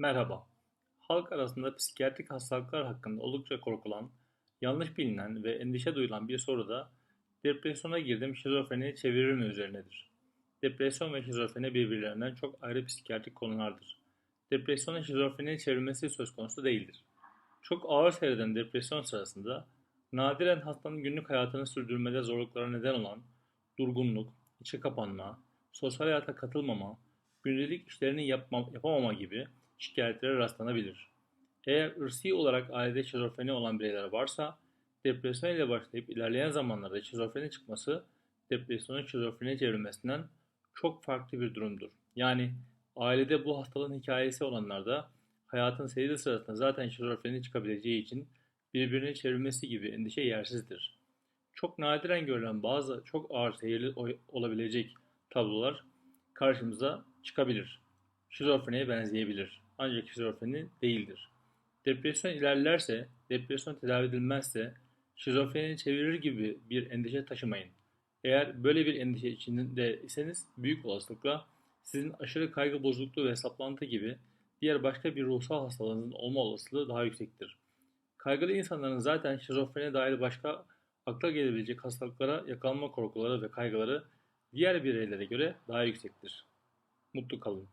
Merhaba. Halk arasında psikiyatrik hastalıklar hakkında oldukça korkulan, yanlış bilinen ve endişe duyulan bir soru da depresyona girdim şizofreniye çevirir mi üzerinedir. Depresyon ve şizofreni birbirlerinden çok ayrı psikiyatrik konulardır. Depresyonun şizofreniye çevirmesi söz konusu değildir. Çok ağır seyreden depresyon sırasında nadiren hastanın günlük hayatını sürdürmede zorluklara neden olan durgunluk, içe kapanma, sosyal hayata katılmama, gündelik işlerini yapma, yapamama gibi şikayetlere rastlanabilir. Eğer ırsi olarak ailede şizofreni olan bireyler varsa, depresyon ile başlayıp ilerleyen zamanlarda şizofreni çıkması, depresyonun şizofreniye çevrilmesinden çok farklı bir durumdur. Yani ailede bu hastalığın hikayesi olanlarda hayatın seyri sırasında zaten şizofreni çıkabileceği için birbirine çevrilmesi gibi endişe yersizdir. Çok nadiren görülen bazı çok ağır seyirli olabilecek tablolar karşımıza çıkabilir. Şizofreniye benzeyebilir. Ancak şizofreni değildir. Depresyon ilerlerse, depresyon tedavi edilmezse şizofreni çevirir gibi bir endişe taşımayın. Eğer böyle bir endişe içinde iseniz büyük olasılıkla sizin aşırı kaygı bozukluğu ve saplantı gibi diğer başka bir ruhsal hastalığınızın olma olasılığı daha yüksektir. Kaygılı insanların zaten şizofrene dair başka akla gelebilecek hastalıklara yakalanma korkuları ve kaygıları diğer bireylere göre daha yüksektir. Mutlu kalın.